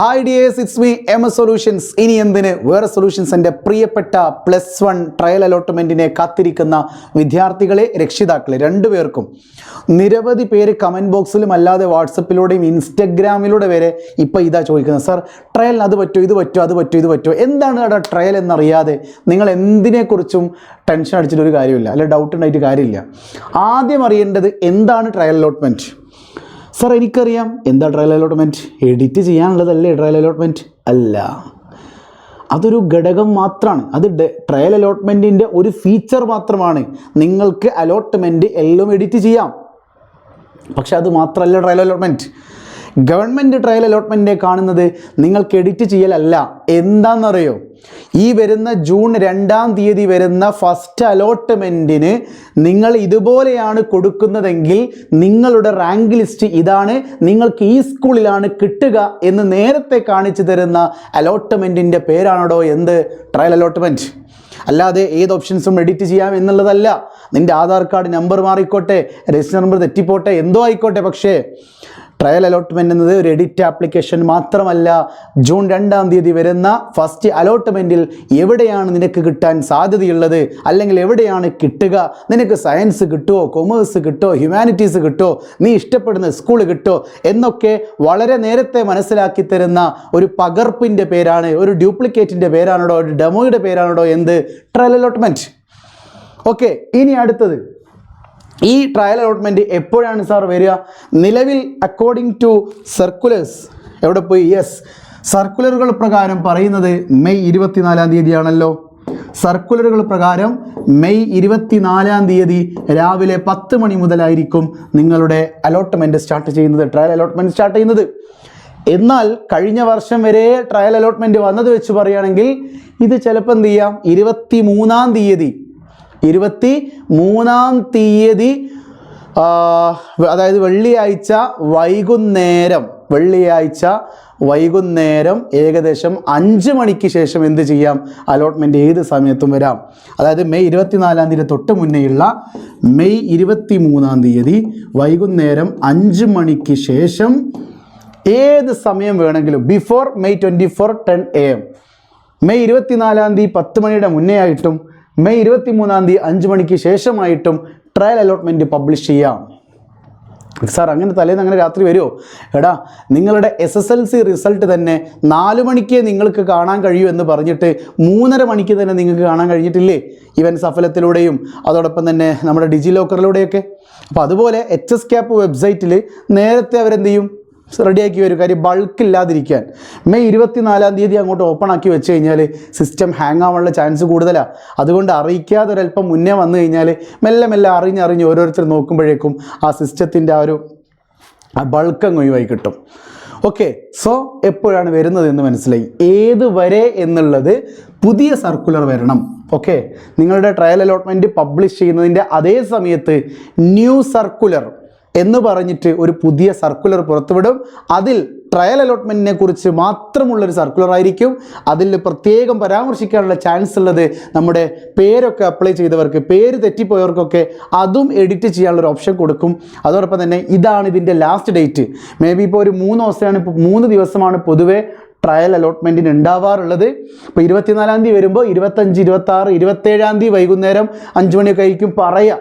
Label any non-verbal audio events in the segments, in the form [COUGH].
Hi yes it's me M S solutions ഇനി എന്തിന്? വേറെ സൊല്യൂഷൻസ് എന്റെ പ്രിയപ്പെട്ട പ്ലസ് വൺ ട്രയൽ അലോട്ട്മെന്റിനെ കാത്തിരിക്കുന്ന വിദ്യാർത്ഥികളെ രക്ഷിതാക്കളെ രണ്ടുപേർക്കും നിരവധി പേര് കമന്റ് ബോക്സിലും അല്ലാതെ വാട്സപ്പിലൂടെയും ഇൻസ്റ്റഗ്രാമിലൂടെ വരെ ഇപ്പോൾ ഇതാ ചോദിക്കുന്നത്. സാർ ട്രയലിന് അത് പറ്റുമോ? ഇത് പറ്റുമോ? അത് പറ്റുമോ? ഇത് പറ്റുമോ? എന്താണ് അവിടെ ട്രയൽ എന്നറിയാതെ നിങ്ങൾ എന്തിനെക്കുറിച്ചും ടെൻഷൻ അടിച്ചിട്ടൊരു കാര്യമില്ല. അല്ലെ ഡൗട്ട് ഉണ്ടായിട്ട് കാര്യമില്ല. ആദ്യം അറിയേണ്ടത് എന്താണ് ട്രയൽ അലോട്ട്മെന്റ് സാർ എനിക്കറിയാം. എന്താ ട്രയൽ അലോട്ട്മെന്റ് എഡിറ്റ് ചെയ്യാനുള്ളതല്ലേ ട്രയൽ അലോട്ട്മെന്റ് അല്ല. അതൊരു ഘടകം മാത്രമാണ് അത് ട്രയൽ അലോട്ട്മെന്റിന്റെ ഒരു ഫീച്ചർ മാത്രമാണ്. നിങ്ങൾക്ക് അലോട്ട്മെന്റ് എല്ലാം എഡിറ്റ് ചെയ്യാം. പക്ഷെ അത് മാത്രമല്ല ട്രയൽ അലോട്ട്മെന്റ് ഗവൺമെന്റ് ട്രയൽ അലോട്ട്മെന്റിനെ കാണുന്നത് നിങ്ങൾക്ക് എഡിറ്റ് ചെയ്യലല്ല. എന്താണെന്നറിയോ ഈ വരുന്ന ജൂൺ രണ്ടാം തീയതി വരുന്ന ഫസ്റ്റ് അലോട്ട്മെന്റിന് നിങ്ങൾ ഇതുപോലെയാണ് കൊടുക്കുന്നതെങ്കിൽ നിങ്ങളുടെ റാങ്ക് ലിസ്റ്റ് ഇതാണ് നിങ്ങൾക്ക് ഈ സ്കൂളിലാണ് കിട്ടുക എന്ന് നേരത്തെ കാണിച്ചു തരുന്ന അലോട്ട്മെന്റിന്റെ പേരാണോ എന്ത്? ട്രയൽ അലോട്ട്മെന്റ് അല്ലാതെ ഏത് ഓപ്ഷൻസും എഡിറ്റ് ചെയ്യാം എന്നുള്ളതല്ല. നിന്റെ ആധാർ കാർഡ് നമ്പർ മാറിക്കോട്ടെ രജിസ്റ്റർ നമ്പർ തെറ്റിപ്പോട്ടെ എന്തോ ആയിക്കോട്ടെ പക്ഷേ ട്രയൽ അലോട്ട്മെന്റ് എന്നത് ഒരു എഡിറ്റ് ആപ്ലിക്കേഷൻ മാത്രമല്ല ജൂൺ രണ്ടാം തീയതി വരുന്ന ഫസ്റ്റ് അലോട്ട്മെന്റിൽ എവിടെയാണ് നിനക്ക് കിട്ടാൻ സാധ്യതയുള്ളത്? അല്ലെങ്കിൽ എവിടെയാണ് കിട്ടുക? നിനക്ക് സയൻസ് കിട്ടുമോ കൊമേഴ്സ് കിട്ടുമോ ഹ്യൂമാനിറ്റീസ് കിട്ടുമോ നീ ഇഷ്ടപ്പെടുന്ന സ്കൂൾ കിട്ടുമോ എന്നൊക്കെ വളരെ നേരത്തെ മനസ്സിലാക്കി തരുന്ന ഒരു പകർപ്പിന്റെ പേരാണ് ഒരു ഡ്യൂപ്ലിക്കേറ്റിന്റെ പേരാണോ ഒരു ഡെമോയുടെ പേരാണോ എന്ത്? ട്രയൽ അലോട്ട്മെന്റ് ഓക്കെ ഇനി അടുത്തത്. ഈ ട്രയൽ അലോട്ട്മെന്റ് എപ്പോഴാണ് സാർ വരിക? നിലവിൽ അക്കോർഡിംഗ് ടു സർക്കുലേഴ്സ് എവിടെ പോയി? യെസ് സർക്കുലറുകൾ പ്രകാരം പറയുന്നത് മെയ് ഇരുപത്തിനാലാം തീയതിയാണല്ലോ. സർക്കുലറുകൾ പ്രകാരം മെയ് ഇരുപത്തിനാലാം തീയതി രാവിലെ പത്ത് മണി മുതലായിരിക്കും നിങ്ങളുടെ അലോട്ട്മെന്റ് സ്റ്റാർട്ട് ചെയ്യുന്നത് ട്രയൽ അലോട്ട്മെന്റ് സ്റ്റാർട്ട് ചെയ്യുന്നത്. എന്നാൽ കഴിഞ്ഞ വർഷം വരെ ട്രയൽ അലോട്ട്മെന്റ് വന്നത് വെച്ച് പറയുകയാണെങ്കിൽ ഇത് ചിലപ്പോൾ എന്ത് ചെയ്യാം? ഇരുപത്തി മൂന്നാം തീയതി ഇരുപത്തി മൂന്നാം തീയതി അതായത് വെള്ളിയാഴ്ച വൈകുന്നേരം വെള്ളിയാഴ്ച വൈകുന്നേരം ഏകദേശം അഞ്ച് മണിക്ക് ശേഷം എന്ത് ചെയ്യാം? അലോട്ട്മെന്റ് ഏത് സമയത്തും വരാം. അതായത് മെയ് ഇരുപത്തിനാലാം തീയതി തൊട്ട് മുന്നേയുള്ള മെയ് ഇരുപത്തി മൂന്നാം തീയതി വൈകുന്നേരം അഞ്ച് മണിക്ക് ശേഷം ഏത് സമയം വേണമെങ്കിലും before May twenty four ten A M May ഇരുപത്തിനാലാം തീയതി പത്ത് മണിയുടെ മുന്നേ ആയിട്ടും മെയ് ഇരുപത്തി മൂന്നാം തീയതി അഞ്ച് മണിക്ക് ശേഷമായിട്ടും ട്രയൽ അലോട്ട്മെന്റ് പബ്ലിഷ് ചെയ്യാം. സാർ അങ്ങനെ തലേന്ന് അങ്ങനെ രാത്രി വരുമോ എടാ നിങ്ങളുടെ S S L C result തന്നെ നാല് മണിക്ക് നിങ്ങൾക്ക് കാണാൻ കഴിയൂ എന്ന് പറഞ്ഞിട്ട് മൂന്നര മണിക്ക് തന്നെ നിങ്ങൾക്ക് കാണാൻ കഴിഞ്ഞിട്ടില്ലേ? ഇവൻ സഫലത്തിലൂടെയും അതോടൊപ്പം തന്നെ നമ്മുടെ ഡിജി ലോക്കറിലൂടെയൊക്കെ. അപ്പോൾ അതുപോലെ എച്ച് എസ് ക്യാപ്പ് വെബ്സൈറ്റിൽ നേരത്തെ അവരെന്ത് ചെയ്യും? റെഡിയാക്കി വരും. കാര്യം ബൾക്ക് ഇല്ലാതിരിക്കാൻ. മെയ് ഇരുപത്തിനാലാം തീയതി അങ്ങോട്ട് ഓപ്പൺ ആക്കി വെച്ച് കഴിഞ്ഞാൽ സിസ്റ്റം ഹാങ് ആവാനുള്ള ചാൻസ് കൂടുതലാണ് അതുകൊണ്ട് അറിയിക്കാതെ ഒരല്പം മുന്നേ വന്നു കഴിഞ്ഞാൽ മെല്ലെ മെല്ലെ അറിഞ്ഞറിഞ്ഞ് ഓരോരുത്തർ നോക്കുമ്പോഴേക്കും ആ സിസ്റ്റത്തിന്റെ ആ ഒരു ബൾക്ക് അങ്ങ് ഒഴിവായി കിട്ടും. ഓക്കെ സോ എപ്പോഴാണ് വരുന്നത് എന്ന് മനസ്സിലായി. ഏത് വരെ എന്നുള്ളത് പുതിയ സർക്കുലർ വരണം. ഓക്കെ നിങ്ങളുടെ ട്രയൽ അലോട്ട്മെന്റ് പബ്ലിഷ് ചെയ്യുന്നതിന്റെ അതേ സമയത്ത് ന്യൂ സർക്കുലർ എന്ന് പറഞ്ഞിട്ട് ഒരു പുതിയ സർക്കുലർ പുറത്തുവിടും. അതിൽ ട്രയൽ അലോട്ട്മെന്റിനെ കുറിച്ച് മാത്രമുള്ളൊരു സർക്കുലർ ആയിരിക്കും. അതിൽ പ്രത്യേകം പരാമർശിക്കാനുള്ള ചാൻസ് ഉള്ളത് നമ്മുടെ പേരൊക്കെ അപ്ലൈ ചെയ്തവർക്ക് പേര് തെറ്റിപ്പോയവർക്കൊക്കെ അതും എഡിറ്റ് ചെയ്യാനുള്ള ഒരു ഓപ്ഷൻ കൊടുക്കും. അതോടൊപ്പം തന്നെ ഇതാണ് ഇതിന്റെ ലാസ്റ്റ് ഡേറ്റ് മേ ബി ഇപ്പോൾ ഒരു മൂന്ന് ദിവസമാണ് മൂന്ന് ദിവസമാണ് പൊതുവേ ട്രയൽ അലോട്ട്മെന്റിന് ഉണ്ടാവാറുള്ളത്. ഇപ്പോൾ ഇരുപത്തിനാലാം തീയതി വരുമ്പോൾ ഇരുപത്തഞ്ച് ഇരുപത്താറ് ഇരുപത്തേഴാം തീയതി വൈകുന്നേരം അഞ്ച് മണിയൊക്കെ ആയിരിക്കും പറയാം.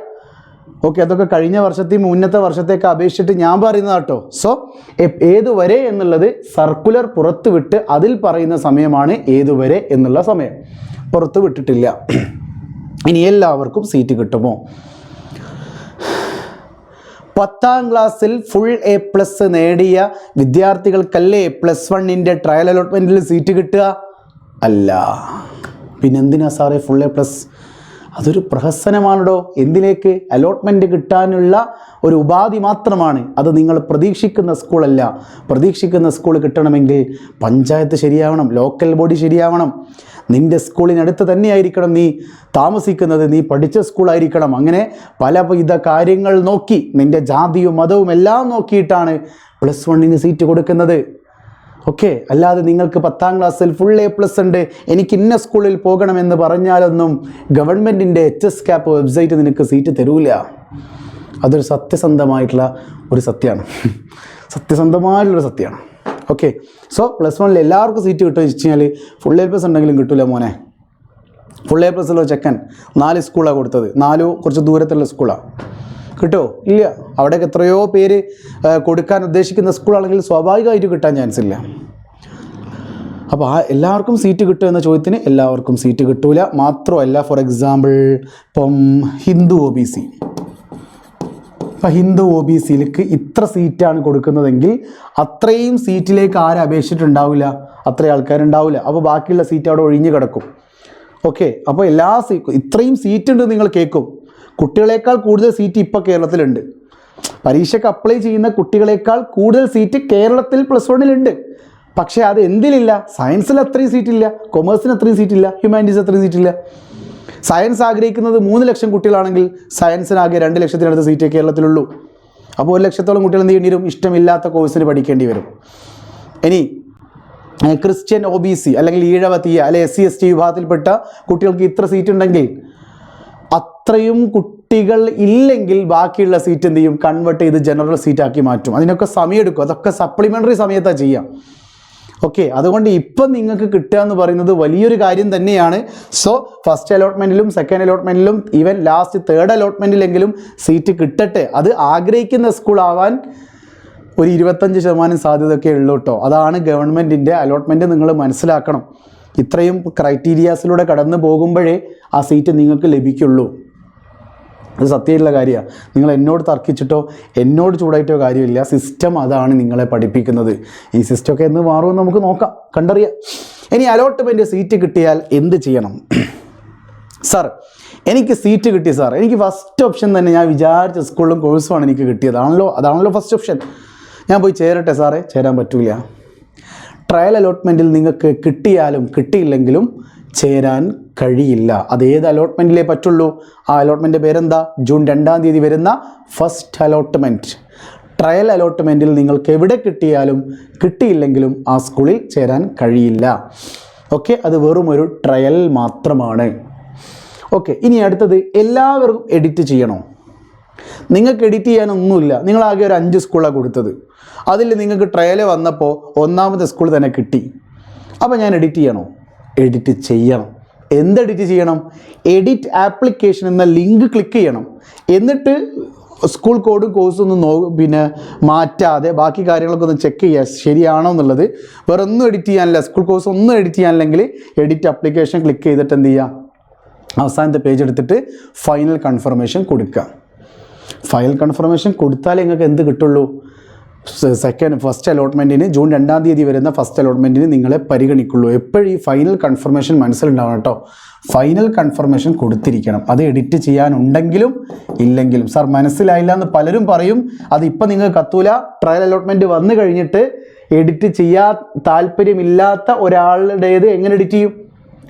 ഓക്കെ അതൊക്കെ കഴിഞ്ഞ വർഷത്തെയും മുന്നത്തെ വർഷത്തേക്ക് അപേക്ഷിച്ചിട്ട് ഞാൻ പറയുന്നത് കേട്ടോ. സോ ഏതുവരെ എന്നുള്ളത് സർക്കുലർ പുറത്ത് വിട്ട് അതിൽ പറയുന്ന സമയമാണ് ഏതുവരെ എന്നുള്ള സമയം. പുറത്ത് വിട്ടിട്ടില്ല ഇനി എല്ലാവർക്കും സീറ്റ് കിട്ടുമോ? പത്താം ക്ലാസ്സിൽ ഫുൾ എ പ്ലസ് നേടിയ വിദ്യാർത്ഥികൾക്കല്ലേ പ്ലസ് വണ്ണിന്റെ ട്രയൽ അലോട്ട്മെന്റിൽ സീറ്റ് കിട്ടുക? അല്ല. പിന്നെന്തിനാ സാറേ ഫുൾ എ പ്ലസ് അതൊരു പ്രഹസനമാണല്ലോ എന്തിലേക്ക് അലോട്ട്മെന്റ് കിട്ടാനുള്ള ഒരു ഉപാധി മാത്രമാണ് അത് നിങ്ങൾ പ്രതീക്ഷിക്കുന്ന സ്കൂളല്ല പ്രതീക്ഷിക്കുന്ന സ്കൂൾ കിട്ടണമെങ്കിൽ പഞ്ചായത്ത് ശരിയാവണം ലോക്കൽ ബോഡി ശരിയാവണം. നിന്റെ സ്കൂളിനടുത്ത് തന്നെയായിരിക്കണം നീ താമസിക്കുന്നത് നീ പഠിച്ച സ്കൂളായിരിക്കണം അങ്ങനെ പല വിധ കാര്യങ്ങൾ നോക്കി നിന്റെ ജാതിയും മതവും എല്ലാം നോക്കിയിട്ടാണ് പ്ലസ് വണ്ണിന് സീറ്റ് കൊടുക്കുന്നത്. ഓക്കെ അല്ലാതെ നിങ്ങൾക്ക് പത്താം ക്ലാസ്സിൽ ഫുൾ എ പ്ലസ് ഉണ്ട്. എനിക്ക് ഇന്ന സ്കൂളിൽ പോകണമെന്ന് പറഞ്ഞാലൊന്നും ഗവൺമെന്റിന്റെ എച്ച് എസ് ക്യാപ്പ് വെബ്സൈറ്റ് നിനക്ക് സീറ്റ് തരൂല. അതൊരു സത്യസന്ധമായിട്ടുള്ള ഒരു സത്യമാണ്. [LAUGHS] സത്യസന്ധമായിട്ടുള്ളൊരു സത്യമാണ്. ഓക്കെ സോ പ്ലസ് വണ്ണിൽ എല്ലാവർക്കും സീറ്റ് കിട്ടുമെന്ന് വെച്ച് കഴിഞ്ഞാൽ ഫുൾ എ പ്ലസ് ഉണ്ടെങ്കിലും കിട്ടൂല മോനെ. ഫുൾ എ പ്ലസ് ഉള്ള ചെക്കൻ നാല് സ്കൂളാണ് കൊടുത്തത്. നാലോ കുറച്ച് ദൂരത്തുള്ള സ്കൂളാണ് കിട്ടുമോ ഇല്ല. അവിടെയൊക്കെ എത്രയോ പേര് കൊടുക്കാൻ ഉദ്ദേശിക്കുന്ന സ്കൂളാണെങ്കിൽ സ്വാഭാവികമായിട്ട് കിട്ടാൻ ചാൻസ് ഇല്ല. അപ്പോൾ ആ എല്ലാവർക്കും സീറ്റ് കിട്ടുമോ എന്ന ചോദ്യത്തിന് എല്ലാവർക്കും സീറ്റ് കിട്ടൂല. മാത്രമല്ല ഫോർ എക്സാമ്പിൾ ഇപ്പം ഹിന്ദു ഒ ബി സി ഇപ്പം ഹിന്ദു ഒ ബി സിയിലേക്ക് ഇത്ര സീറ്റാണ് കൊടുക്കുന്നതെങ്കിൽ അത്രയും സീറ്റിലേക്ക് ആരും അപേക്ഷിച്ചിട്ടുണ്ടാവില്ല? അത്രയും ആൾക്കാരുണ്ടാവില്ല. അപ്പോൾ ബാക്കിയുള്ള സീറ്റ് അവിടെ ഒഴിഞ്ഞു കിടക്കും. ഓക്കെ അപ്പോൾ എല്ലാ സീ ഇത്രയും സീറ്റ് ഉണ്ട് നിങ്ങൾ കേൾക്കും. കുട്ടികളെക്കാൾ കൂടുതൽ സീറ്റ് ഇപ്പോൾ കേരളത്തിലുണ്ട്. പരീക്ഷയ്ക്ക് അപ്ലൈ ചെയ്യുന്ന കുട്ടികളേക്കാൾ കൂടുതൽ സീറ്റ് കേരളത്തിൽ പ്ലസ് വണ്ണിലുണ്ട് പക്ഷേ അത് എന്തിലില്ല? സയൻസിൽ അത്രയും സീറ്റില്ല കൊമേഴ്സിന് അത്രയും സീറ്റില്ല ഹ്യൂമാനിറ്റീസ് അത്രയും സീറ്റില്ല സയൻസ് ആഗ്രഹിക്കുന്നത് മൂന്ന് ലക്ഷം കുട്ടികളാണെങ്കിൽ സയൻസിനാകെ രണ്ട് ലക്ഷത്തിനടുത്ത് സീറ്റേ കേരളത്തിലുള്ളൂ. അപ്പോൾ ഒരു ലക്ഷത്തോളം കുട്ടികൾ എന്ത് ചെയ്യേണ്ടി വരും ഇഷ്ടമില്ലാത്ത കോഴ്സിന് പഠിക്കേണ്ടി വരും. ഇനി ക്രിസ്ത്യൻ ഒ ബി സി അല്ലെങ്കിൽ ഈഴവ തീയ അല്ലെ എസ് സി എസ് ടി വിഭാഗത്തിൽപ്പെട്ട കുട്ടികൾക്ക് ഇത്ര സീറ്റ് ഉണ്ടെങ്കിൽ അത്രയും കുട്ടികൾ ഇല്ലെങ്കിൽ ബാക്കിയുള്ള സീറ്റ് എന്ത് ചെയ്യും? കൺവേർട്ട് ചെയ്ത് ജനറൽ സീറ്റാക്കി മാറ്റും. അതിനൊക്കെ സമയമെടുക്കും. അതൊക്കെ സപ്ലിമെന്ററി സമയത്താണ് ചെയ്യാം. ഓക്കെ അതുകൊണ്ട് ഇപ്പം നിങ്ങൾക്ക് കിട്ടുക എന്ന് പറയുന്നത് വലിയൊരു കാര്യം തന്നെയാണ്. സോ ഫസ്റ്റ് അലോട്ട്മെന്റിലും സെക്കൻഡ് അലോട്ട്മെന്റിലും ഈവൻ ലാസ്റ്റ് തേർഡ് അലോട്ട്മെന്റിലെങ്കിലും സീറ്റ് കിട്ടട്ടെ. അത് ആഗ്രഹിക്കുന്ന സ്കൂളാവാൻ ഒരു ഇരുപത്തഞ്ച് ശതമാനം സാധ്യതയൊക്കെ ഉള്ളൂ കേട്ടോ അതാണ് ഗവൺമെന്റിന്റെ അലോട്ട്മെന്റ് നിങ്ങൾ മനസ്സിലാക്കണം. ഇത്രയും ക്രൈറ്റീരിയാസിലൂടെ കടന്നു പോകുമ്പോഴേ ആ സീറ്റ് നിങ്ങൾക്ക് ലഭിക്കുള്ളൂ. അത് സത്യമുള്ള കാര്യമാണ്. നിങ്ങൾ എന്നോട് തർക്കിച്ചിട്ടോ എന്നോട് ചൂടായിട്ടോ കാര്യമില്ല. സിസ്റ്റം അതാണ് നിങ്ങളെ പഠിപ്പിക്കുന്നത്. ഈ സിസ്റ്റമൊക്കെ എന്ന് മാറുമെന്ന് നമുക്ക് നോക്കാം. കണ്ടറിയാം. ഇനി അലോട്ട്മെന്റ് സീറ്റ് കിട്ടിയാൽ എന്ത് ചെയ്യണം? സാർ എനിക്ക് സീറ്റ് കിട്ടി സാർ എനിക്ക് ഫസ്റ്റ് ഓപ്ഷൻ തന്നെ ഞാൻ വിചാരിച്ച സ്കൂളിലും കോഴ്സുമാണ് എനിക്ക് കിട്ടിയത്. ആണല്ലോ? അതാണല്ലോ ഫസ്റ്റ് ഓപ്ഷൻ ഞാൻ പോയി ചേരട്ടെ സാറേ ചേരാൻ പറ്റൂല. ട്രയൽ അലോട്ട്മെന്റിൽ നിങ്ങൾക്ക് കിട്ടിയാലും കിട്ടിയില്ലെങ്കിലും ചേരാൻ കഴിയില്ല. അത് ഏത് അലോട്ട്മെന്റിലേ പറ്റുള്ളൂ? ആ അലോട്ട്മെന്റ് പേരെന്താ? ജൂൺ രണ്ടാം തീയതി വരുന്ന ഫസ്റ്റ് അലോട്ട്മെന്റ് ട്രയൽ അലോട്ട്മെന്റിൽ നിങ്ങൾക്ക് എവിടെ കിട്ടിയാലും കിട്ടിയില്ലെങ്കിലും ആ സ്കൂളിൽ ചേരാൻ കഴിയില്ല. ഓക്കെ അത് വെറും ഒരു ട്രയൽ മാത്രമാണ്. ഓക്കെ ഇനി അടുത്തത് എല്ലാവർക്കും എഡിറ്റ് ചെയ്യണോ? നിങ്ങൾക്ക് എഡിറ്റ് ചെയ്യാനൊന്നുമില്ല. നിങ്ങളാകെ ഒരു അഞ്ച് സ്കൂളാണ് കൊടുത്തത്. അതിൽ നിങ്ങൾക്ക് ട്രയൽ വന്നപ്പോൾ ഒന്നാമത്തെ സ്കൂൾ തന്നെ കിട്ടി. അപ്പോൾ ഞാൻ എഡിറ്റ് ചെയ്യണോ? എഡിറ്റ് ചെയ്യണം. എന്ത് എഡിറ്റ് ചെയ്യണം? എഡിറ്റ് ആപ്ലിക്കേഷൻ എന്ന ലിങ്ക് ക്ലിക്ക് ചെയ്യണം. എന്നിട്ട് സ്കൂൾ കോഡും കോഴ്സും ഒന്ന് നോ പിന്നെ മാറ്റാതെ ബാക്കി കാര്യങ്ങളൊക്കെ ഒന്ന് ചെക്ക് ചെയ്യുക ശരിയാണോ എന്നുള്ളത്. വേറെ ഒന്നും എഡിറ്റ് ചെയ്യാനില്ല. സ്കൂൾ കോഴ്സ് ഒന്നും എഡിറ്റ് ചെയ്യാനില്ലെങ്കിൽ എഡിറ്റ് ആപ്ലിക്കേഷൻ ക്ലിക്ക് ചെയ്തിട്ട് എന്ത് ചെയ്യുക അവസാനത്തെ പേജ് എടുത്തിട്ട് ഫൈനൽ കൺഫർമേഷൻ കൊടുക്കുക. ഫൈനൽ കൺഫർമേഷൻ കൊടുത്താലേ നിങ്ങൾക്ക് എന്ത് കിട്ടുള്ളൂ? സെക്കൻഡ് ഫസ്റ്റ് അലോട്ട്മെന്റിന് ജൂൺ രണ്ടാം തീയതി വരുന്ന ഫസ്റ്റ് അലോട്ട്മെന്റിന് നിങ്ങളെ പരിഗണിക്കുള്ളൂ. എപ്പോഴും ഈ ഫൈനൽ കൺഫർമേഷൻ മനസ്സിലുണ്ടാവണം കേട്ടോ. ഫൈനൽ കൺഫർമേഷൻ കൊടുത്തിരിക്കണം. അത് എഡിറ്റ് ചെയ്യാനുണ്ടെങ്കിലും ഇല്ലെങ്കിലും. സാർ മനസ്സിലായില്ല എന്ന് പലരും പറയും. അത് നിങ്ങൾ കത്തൂല. ട്രയൽ അലോട്ട്മെന്റ് വന്നു കഴിഞ്ഞിട്ട് എഡിറ്റ് ചെയ്യാൻ താല്പര്യമില്ലാത്ത ഒരാളുടേത് എങ്ങനെ എഡിറ്റ് ചെയ്യും?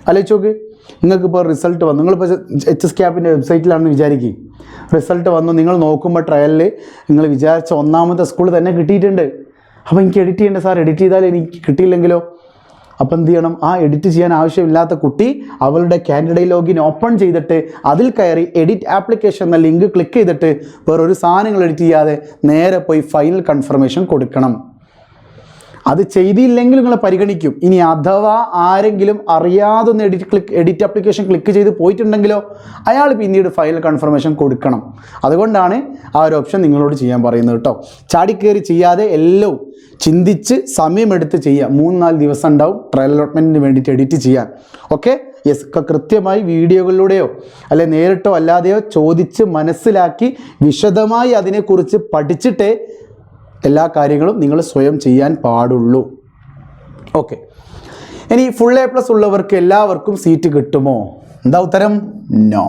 ആലോചിച്ച് നോക്ക്. നിങ്ങൾക്കിപ്പോൾ റിസൾട്ട് വന്നു. നിങ്ങളിപ്പോൾ എച്ച് എസ് ക്യാപ്പിന്റെ വെബ്സൈറ്റിലാണെന്ന് വിചാരിക്കും. റിസൾട്ട് വന്നു. നിങ്ങൾ നോക്കുമ്പോൾ ട്രയലിൽ നിങ്ങൾ വിചാരിച്ച ഒന്നാമത്തെ സ്കൂൾ തന്നെ കിട്ടിയിട്ടുണ്ട്. അപ്പോൾ എനിക്ക് എഡിറ്റ് ചെയ്യേണ്ട സാർ എഡിറ്റ് ചെയ്താൽ എനിക്ക് കിട്ടിയില്ലെങ്കിലോ? അപ്പം എന്ത് ചെയ്യണം? ആ എഡിറ്റ് ചെയ്യാൻ ആവശ്യമില്ലാത്ത കുട്ടി അവളുടെ കാൻഡിഡേറ്റ് ലോഗിൻ ഓപ്പൺ ചെയ്തിട്ട് അതിൽ കയറി എഡിറ്റ് ആപ്ലിക്കേഷൻ എന്ന ലിങ്ക് ക്ലിക്ക് ചെയ്തിട്ട് വേറൊരു സാധനങ്ങൾ എഡിറ്റ് ചെയ്യാതെ നേരെ പോയി ഫൈനൽ കൺഫർമേഷൻ കൊടുക്കണം. അത് ചെയ്തില്ലെങ്കിൽ നിങ്ങൾ പരിഗണിക്കും. ഇനി അഥവാ ആരെങ്കിലും അറിയാതെ ഒന്ന് edit click edit application click ചെയ്ത് പോയിട്ടുണ്ടെങ്കിലോ അയാൾ പിന്നീട് ഫയൽ കൺഫർമേഷൻ കൊടുക്കണം. അതുകൊണ്ടാണ് ആ ഒരു ഓപ്ഷൻ നിങ്ങളോട് ചെയ്യാൻ പറയുന്നത് കേട്ടോ. ചാടിക്കയറി ചെയ്യാതെ എല്ലാം ചിന്തിച്ച് സമയമെടുത്ത് ചെയ്യുക മൂന്ന് നാല് ദിവസം ഉണ്ടാവും ട്രയൽ അലോട്ട്മെന്റിന് വേണ്ടിയിട്ട് എഡിറ്റ് ചെയ്യാൻ. ഓക്കെ യെസ് കൃത്യമായി വീഡിയോകളിലൂടെയോ അല്ലെ നേരിട്ടോ അല്ലാതെയോ ചോദിച്ച് മനസ്സിലാക്കി വിശദമായി അതിനെക്കുറിച്ച് പഠിച്ചിട്ടേ എല്ലാ കാര്യങ്ങളും നിങ്ങൾ സ്വയം ചെയ്യാൻ പാടുള്ളൂ. ഓക്കെ ഇനി ഫുൾ എ പ്ലസ് ഉള്ളവർക്ക് എല്ലാവർക്കും സീറ്റ് കിട്ടുമോ? എന്താ ഉത്തരം? നോ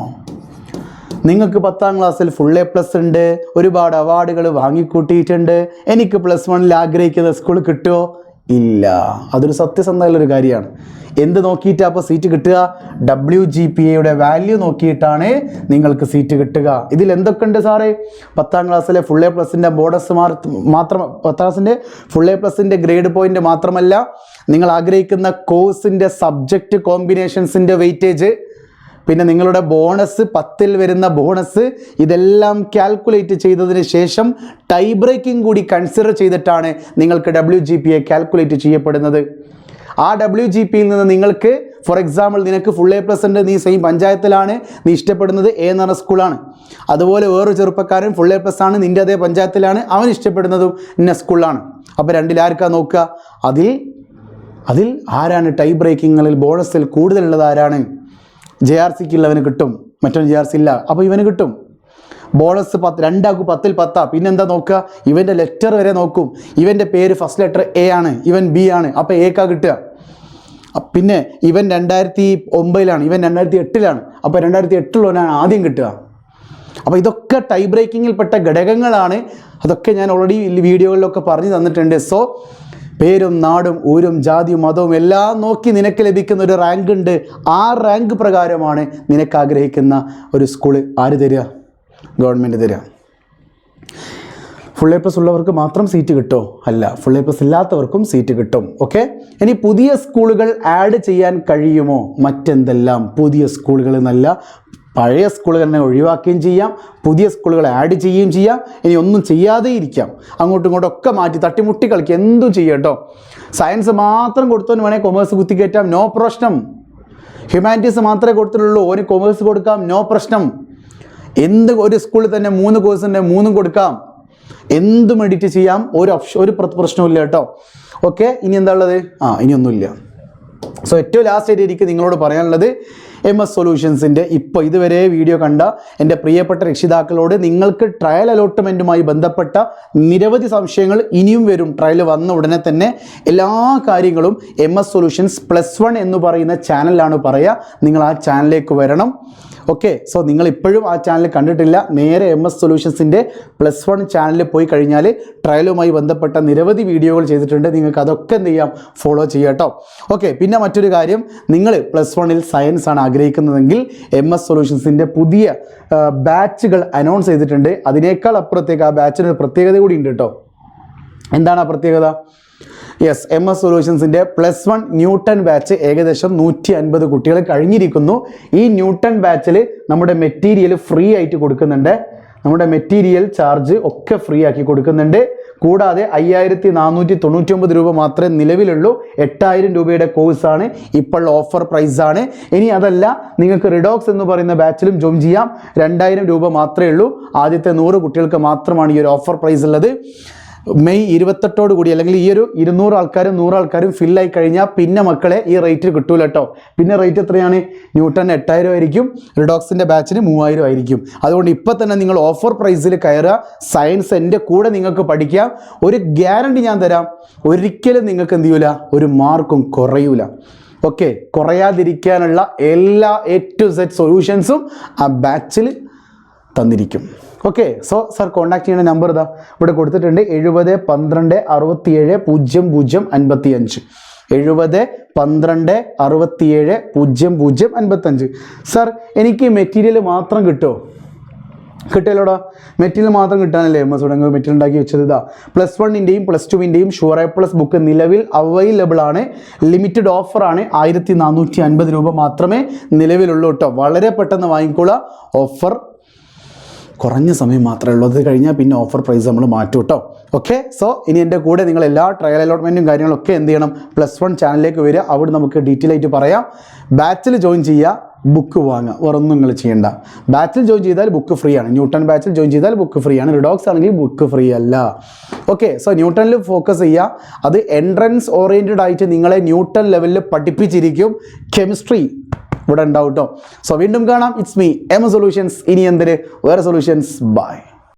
നിങ്ങൾക്ക് പത്താം ക്ലാസ്സിൽ ഫുൾ എ പ്ലസ് ഉണ്ട്. ഒരുപാട് അവാർഡുകൾ വാങ്ങിക്കൂട്ടിയിട്ടുണ്ട്. എനിക്ക് പ്ലസ് വണ്ണിൽ ആഗ്രഹിക്കുന്ന സ്കൂൾ കിട്ടുമോ? ഇല്ല. അതൊരു സത്യസന്ധമായുള്ളൊരു കാര്യമാണ്. എന്ത് നോക്കിയിട്ടാണ് അപ്പോൾ സീറ്റ് കിട്ടുക? ഡബ്ല്യു ജി പി എയുടെ വാല്യൂ നോക്കിയിട്ടാണ് നിങ്ങൾക്ക് സീറ്റ് കിട്ടുക. ഇതിൽ എന്തൊക്കെ ഉണ്ട് സാറേ? പത്താം ക്ലാസ്സിലെ ഫുൾ എ പ്ലസിന്റെ ബോർഡസ് മാത്രം പത്താം ക്ലാസ്സിന്റെ ഫുൾ എ പ്ലസിന്റെ ഗ്രേഡ് പോയിന്റ് മാത്രമല്ല നിങ്ങൾ ആഗ്രഹിക്കുന്ന കോഴ്സിന്റെ സബ്ജക്റ്റ് കോമ്പിനേഷൻസിന്റെ വെയിറ്റേജ് പിന്നെ നിങ്ങളുടെ ബോണസ് പത്തിൽ വരുന്ന ബോണസ് ഇതെല്ലാം കാൽക്കുലേറ്റ് ചെയ്തതിന് ശേഷം ടൈ ബ്രേക്കിംഗ് കൂടി കൺസിഡർ ചെയ്തിട്ടാണ് നിങ്ങൾക്ക് W G P A calculate ചെയ്യപ്പെടുന്നത്. ആ ഡബ്ല്യു ജി പിയിൽ നിന്ന് നിങ്ങൾക്ക് ഫോർ എക്സാമ്പിൾ നിനക്ക് ഫുൾ എ പ്ലസ് ഉണ്ട് നീ സെയിം പഞ്ചായത്തിലാണ് നീ ഇഷ്ടപ്പെടുന്നത് എ എന്ന് പറഞ്ഞ സ്കൂളാണ് അതുപോലെ വേറൊരു ചെറുപ്പക്കാരൻ ഫുൾ എ പ്ലസ് ആണ് നിന്റെ അതേ പഞ്ചായത്തിലാണ് അവൻ ഇഷ്ടപ്പെടുന്നതും ഇന്ന സ്കൂളാണ് അപ്പോൾ രണ്ടിൽ ആർക്കാ നോക്കുക? അതിൽ അതിൽ ആരാണ് ടൈ ബ്രേക്കിങ്ങളിൽ ബോണസിൽ കൂടുതലുള്ളത് ആരാണ്? ജെ ആർ സിക്ക് ഉള്ളവന് കിട്ടും. മറ്റൊരു ജെ ആർ സി ഇല്ല. അപ്പോൾ ഇവന് കിട്ടും. ബോണസ് പത്ത് രണ്ടാക്കും പത്തിൽ പത്താ. പിന്നെന്താ നോക്കുക? ഇവന്റെ ലെറ്റർ വരെ നോക്കും. ഇവന്റെ പേര് ഫസ്റ്റ് ലെറ്റർ എ ആണ്. ഇവൻ ബി ആണ്. അപ്പോൾ എക്കാ കിട്ടുക. പിന്നെ ഇവൻ രണ്ടായിരത്തി ഒമ്പതിലാണ് ഇവൻ രണ്ടായിരത്തി എട്ടിലാണ് അപ്പോൾ രണ്ടായിരത്തി എട്ടിലുള്ളവനാണ് ആദ്യം കിട്ടുക. അപ്പോൾ ഇതൊക്കെ ടൈ ബ്രേക്കിങ്ങിൽപ്പെട്ട ഘടകങ്ങളാണ്. അതൊക്കെ ഞാൻ ഓൾറെഡി വീഡിയോകളിലൊക്കെ പറഞ്ഞു തന്നിട്ടുണ്ട്. സോ പേരും നാടും ഊരും ജാതിയും മതവും എല്ലാം നോക്കി നിനക്ക് ലഭിക്കുന്ന ഒരു റാങ്ക് ഉണ്ട്. ആ റാങ്ക് പ്രകാരമാണ് നിനക്ക് ആഗ്രഹിക്കുന്ന ഒരു സ്കൂൾ ആര് തരിക? ഗവൺമെന്റ് തരിക. ഫുൾ എ പ്ലസ് ഉള്ളവർക്ക് മാത്രം സീറ്റ് കിട്ടുമോ അല്ല ഫുൾ എ പ്ലസ് ഇല്ലാത്തവർക്കും സീറ്റ് കിട്ടും. ഓക്കെ ഇനി പുതിയ സ്കൂളുകൾ ആഡ് ചെയ്യാൻ കഴിയുമോ? മറ്റെന്തെല്ലാം? പുതിയ സ്കൂളുകൾ എന്നല്ല പഴയ സ്കൂളുകൾ തന്നെ ഒഴിവാക്കുകയും ചെയ്യാം പുതിയ സ്കൂളുകൾ ആഡ് ചെയ്യുകയും ചെയ്യാം ഇനി ഒന്നും ചെയ്യാതെ ഇരിക്കാം. അങ്ങോട്ടും ഇങ്ങോട്ടും ഒക്കെ മാറ്റി തട്ടിമുട്ടി കളിക്കുക എന്തും ചെയ്യാം കേട്ടോ. സയൻസ് മാത്രം കൊടുത്തവന് വേണേൽ കൊമേഴ്സ് കുത്തിക്കയറ്റാം നോ പ്രശ്നം. ഹ്യൂമാനിറ്റീസ് മാത്രമേ കൊടുത്തിട്ടുള്ളൂ ഓന് കൊമേഴ്സ് കൊടുക്കാം നോ പ്രശ്നം. എന്ത് ഒരു സ്കൂളിൽ തന്നെ മൂന്ന് കോഴ്സ് മൂന്നും കൊടുക്കാം. എന്തും എഡിറ്റ് ചെയ്യാം ഒരു ഓപ്ഷൻ ഒരു പ്രശ്നവും കേട്ടോ. ഓക്കെ ഇനി എന്താ ഉള്ളത്? ആ ഇനിയൊന്നുമില്ല സോ ഏറ്റവും ലാസ്റ്റ് ആയിട്ട് എനിക്ക് നിങ്ങളോട് പറയാനുള്ളത് എം എസ് സൊല്യൂഷൻസിന്റെ ഇപ്പോൾ ഇതുവരെ വീഡിയോ കണ്ട എന്റെ പ്രിയപ്പെട്ട രക്ഷിതാക്കളോട് നിങ്ങൾക്ക് ട്രയൽ അലോട്ട്മെന്റുമായി ബന്ധപ്പെട്ട നിരവധി സംശയങ്ങൾ ഇനിയും വരും. ട്രയൽ വന്ന ഉടനെ തന്നെ എല്ലാ കാര്യങ്ങളും M S solutions plus one എന്ന് പറയുന്ന ചാനലാണ് പറയുക. നിങ്ങൾ ആ ചാനലിലേക്ക് വരണം. ഓക്കെ സോ നിങ്ങൾ ഇപ്പോഴും ആ ചാനൽ കണ്ടിട്ടില്ല. നേരെ എം എസ് സൊല്യൂഷൻസിന്റെ പ്ലസ് വൺ ചാനലിൽ പോയി കഴിഞ്ഞാൽ ട്രയലുമായി ബന്ധപ്പെട്ട നിരവധി വീഡിയോകൾ ചെയ്തിട്ടുണ്ട്. നിങ്ങൾക്ക് അതൊക്കെ എന്ത് ചെയ്യാം? ഫോളോ ചെയ്യാം കേട്ടോ ഓക്കെ പിന്നെ മറ്റൊരു കാര്യം. നിങ്ങൾ പ്ലസ് വണ്ണിൽ സയൻസ് ആണ് ആഗ്രഹിക്കുന്നതെങ്കിൽ എം എസ് സൊല്യൂഷൻസിന്റെ പുതിയ ബാച്ചുകൾ അനൗൺസ് ചെയ്തിട്ടുണ്ട്. അതിനേക്കാൾ അപ്പുറത്തേക്ക് ആ ബാച്ചിന് ഒരു പ്രത്യേകത കൂടി ഉണ്ട് കേട്ടോ. എന്താണ് ആ പ്രത്യേകത? യെസ് എം എസ് സൊല്യൂഷൻസിന്റെ പ്ലസ് വൺ ന്യൂട്ടൺ ബാച്ച് ഏകദേശം നൂറ്റി അൻപത് കുട്ടികൾ കഴിഞ്ഞിരിക്കുന്നു. ഈ ന്യൂട്ടൺ ബാച്ചിൽ നമ്മുടെ മെറ്റീരിയൽ ഫ്രീ ആയിട്ട് കൊടുക്കുന്നുണ്ട്. നമ്മുടെ മെറ്റീരിയൽ ചാർജ് ഒക്കെ ഫ്രീ ആക്കി കൊടുക്കുന്നുണ്ട്. കൂടാതെ അയ്യായിരത്തി നാനൂറ്റി തൊണ്ണൂറ്റി ഒമ്പത് രൂപ മാത്രമേ നിലവിലുള്ളൂ. എട്ടായിരം രൂപയുടെ കോഴ്സാണ് ഇപ്പോൾ ഓഫർ പ്രൈസാണ് ഇനി അതല്ല നിങ്ങൾക്ക് റിഡോക്സ് എന്ന് പറയുന്ന ബാച്ചിലും ജോയിൻ ചെയ്യാം. രണ്ടായിരം രൂപ മാത്രമേ ഉള്ളൂ. ആദ്യത്തെ നൂറ് കുട്ടികൾക്ക് മാത്രമാണ് ഈ ഒരു ഓഫർ പ്രൈസ് ഉള്ളത്. മെയ് ഇരുപത്തെട്ടോട് കൂടി അല്ലെങ്കിൽ ഈ ഒരു ഇരുന്നൂറ് ആൾക്കാരും നൂറ് ആൾക്കാരും ഫില്ലായി കഴിഞ്ഞാൽ പിന്നെ മക്കളെ ഈ റേറ്റ് കിട്ടൂല കേട്ടോ പിന്നെ റേറ്റ് എത്രയാണ്? ന്യൂട്ടൺ എട്ടായിരം ആയിരിക്കും റിഡോക്സിന്റെ ബാച്ചിന് മൂവായിരം ആയിരിക്കും. അതുകൊണ്ട് ഇപ്പം തന്നെ നിങ്ങൾ ഓഫർ പ്രൈസിൽ കയറുക സയൻസ് എന്റെ കൂടെ നിങ്ങൾക്ക് പഠിക്കാം ഒരു ഗ്യാരണ്ടി ഞാൻ തരാം ഒരിക്കലും നിങ്ങൾക്ക് എന്ത് ചെയ്യൂല ഒരു മാർക്കും കുറയൂല. ഓക്കെ കുറയാതിരിക്കാനുള്ള എല്ലാ എ ടു സെറ്റ് സൊല്യൂഷൻസും ആ ബാച്ചിൽ തന്നിരിക്കും. ഓക്കെ സോ സർ കോൺടാക്ട് ചെയ്യുന്ന നമ്പർ ഇതാ. ഇവിടെ കൊടുത്തിട്ടുണ്ട് എഴുപത് പന്ത്രണ്ട് അറുപത്തിയേഴ് പൂജ്യം പൂജ്യം അൻപത്തി അഞ്ച് എഴുപത് പന്ത്രണ്ട് അറുപത്തിയേഴ് പൂജ്യം പൂജ്യം അൻപത്തഞ്ച് സർ എനിക്ക് മെറ്റീരിയൽ മാത്രം കിട്ടുമോ കിട്ടിയല്ലോടാ? മെറ്റീരിയൽ മാത്രം കിട്ടാനല്ലേ എം എസ് തുടങ്ങി മെറ്റീരിയൽ ഉണ്ടാക്കി വെച്ചത് ഇതാ. പ്ലസ് വണ്ണിന്റെയും പ്ലസ് ടുവിന്റെയും ഷുവർ പ്ലസ് ബുക്ക് നിലവിൽ അവൈലബിൾ ആണ്. ലിമിറ്റഡ് ഓഫറാണ് ആയിരത്തി നാനൂറ്റി അൻപത് രൂപ മാത്രമേ നിലവിലുള്ളൂ കേട്ടോ. വളരെ പെട്ടെന്ന് വാങ്ങിക്കോളുക ഓഫർ കുറഞ്ഞ സമയം മാത്രമേ ഉള്ളൂ. അത് കഴിഞ്ഞാൽ പിന്നെ ഓഫർ പ്രൈസ് നമ്മൾ മാറ്റും കേട്ടോ ഓക്കെ സോ ഇനി എന്റെ കൂടെ നിങ്ങൾ എല്ലാ ട്രയൽ അലോട്ട്മെന്റും കാര്യങ്ങളൊക്കെ എന്ത് ചെയ്യണം? പ്ലസ് വൺ ചാനലിലേക്ക് വരിക. അവിടെ നമുക്ക് ഡീറ്റെയിൽ ആയിട്ട് പറയാം. ബാച്ചിൽ ജോയിൻ ചെയ്യുക ബുക്ക് വാങ്ങുക. വേറൊന്നും നിങ്ങൾ ചെയ്യേണ്ട. ബാച്ചിൽ ജോയിൻ ചെയ്താൽ ബുക്ക് ഫ്രീ ആണ്. ന്യൂട്ടൺ ബാച്ചിൽ ജോയിൻ ചെയ്താൽ ബുക്ക് ഫ്രീ ആണ്. റിഡോക്സ് ആണെങ്കിൽ ബുക്ക് ഫ്രീ അല്ല. ഓക്കെ സോ ന്യൂട്ടണിൽ ഫോക്കസ് ചെയ്യുക. അത് എൻട്രൻസ് ഓറിയന്റഡ് ആയിട്ട് നിങ്ങളെ ന്യൂട്ടൺ ലെവലിൽ പഠിപ്പിച്ചിരിക്കും. കെമിസ്ട്രി ഇവിടെ ഉണ്ടാവും കേട്ടോ സോ വീണ്ടും കാണാം. ഇറ്റ്സ് മീ എം സൊല്യൂഷൻസ് ഇനി എന്തിന്? വേറെ സൊല്യൂഷൻസ് ബൈ